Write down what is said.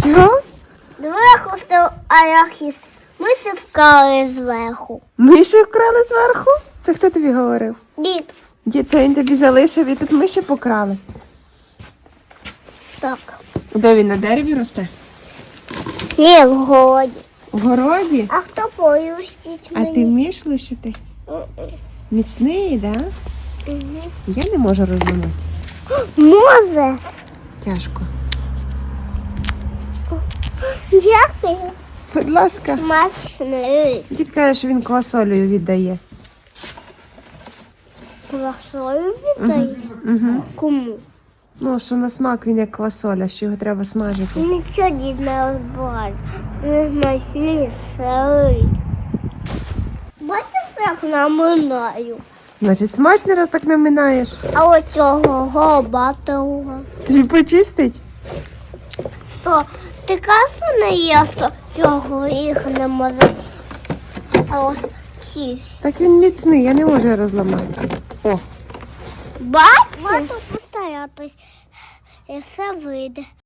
Все? Зверху все арахіс. Ми все вкрали зверху. Миші вкрали зверху? Це хто тобі говорив? Дід. Дід, це він тобі залишив і тут миші покрали. Так. Де він на дереві росте? Ні, в городі. В городі? А хто поюстить А ти вмієш лущити? Міцний, да? Я не можу розламати. Може. Тяжко. Дякую. Будь ласка. Смачний. Дід каже, що він квасолею віддає. Квасою віддає. Угу. Кому? Ну, що на смак він як квасоля, що його треба смажити. Нічого дід не розбирає. Не смачний сирий. Бачите, як наминаю. Значить, смачний раз так наминаєш. А от цього горбатого. Тобі почистить? Що, ти касу не їсти, цього їх не може. А ось чисть. Так він міцний, я не можу його розламати. О, Бачиш? Можна постоятись, і все вийде.